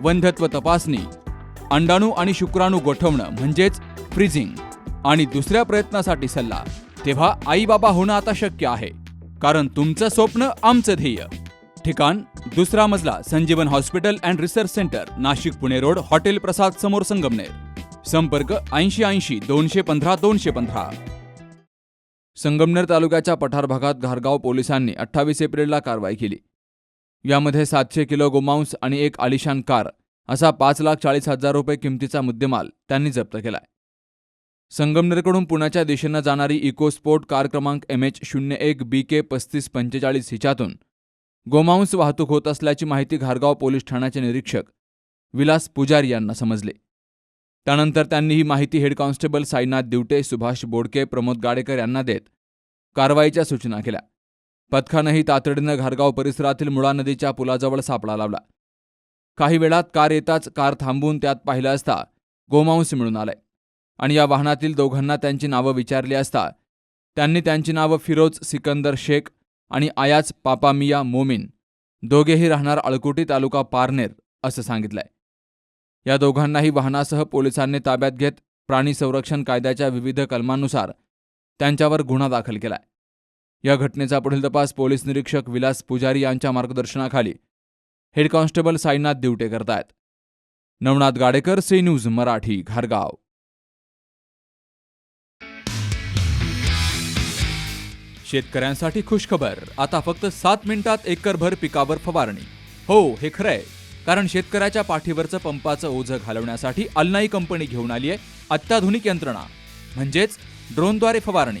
वंध्यत्व तपासणी अंडाणू आणि शुक्राणू गोठवणं म्हणजेच फ्रीजिंग आणि दुसऱ्या प्रयत्नासाठी सल्ला. तेव्हा आई बाबा होणं आता शक्य आहे कारण तुमचं स्वप्न आमचं ध्येय. ठिकाण दुसरा मजला Sanjeevan hospital and research centre Nashik Pune road hotel Prasad समोर संगमनेर. संपर्क ऐंशी ऐंशी दोनशे पंधरा दोनशे पंधरा. संगमनेर तालुक्याच्या पठार भागात घारगाव पोलिसांनी अठ्ठावीस एप्रिलला कारवाई केली. यामध्ये सातशे किलो गोमांस आणि एक आलिशान कार असा पाच लाख चाळीस हजार रुपये किमतीचा मुद्देमाल त्यांनी जप्त केलाय. संगमनेरकडून पुण्याच्या दिशेनं जाणारी इकोस्पोर्ट कार क्रमांक एम एच शून्य एक बी के पस्तीस पंचेचाळीस हिच्यातून गोमांस वाहतूक होत असल्याची माहिती घारगाव पोलीस ठाण्याचे निरीक्षक विलास पुजारी यांना समजले. त्यानंतर त्यांनी ही माहिती हेड कॉन्स्टेबल साईनाथ दिवटे सुभाष बोडके प्रमोद गाडेकर यांना देत कारवाईच्या सूचना केल्या. पथकानंही तातडीनं घारगाव परिसरातील मुळा नदीच्या पुलाजवळ सापळा लावला. काही वेळात कार येताच कार थांबवून त्यात पाहिलं असता गोमांस मिळून आलाय. आणि या वाहनातील दोघांना त्यांची नावं विचारली असता त्यांनी त्यांची नावं फिरोज सिकंदर शेख आणि आयाज पापामिया मोमीन दोघेही राहणार अळकुटी तालुका पारनेर असं सांगितलंय. या दोघांनाही वाहनासह पोलिसांनी ताब्यात घेत प्राणी संरक्षण कायद्याच्या विविध कलमांनुसार त्यांच्यावर गुन्हा दाखल केलाय. या घटनेचा पुढील तपास पोलीस निरीक्षक विलास पुजारी यांच्या मार्गदर्शनाखाली हेड कॉन्स्टेबल साईनाथ दिवटे करतायत. नवनाथ गाडेकर सी न्यूज मराठी घारगाव. शेतकऱ्यांसाठी खुशखबर. आता फक्त सात मिनिटात एकरभर पिकावर फवारणी. हो हे खरंय कारण शेतकऱ्याच्या पाठीवरचं पंपाचं ओझं घालवण्यासाठी अल्नाई कंपनी घेऊन आली आहे अत्याधुनिक यंत्रणा. म्हणजेच ड्रोनद्वारे फवारणी.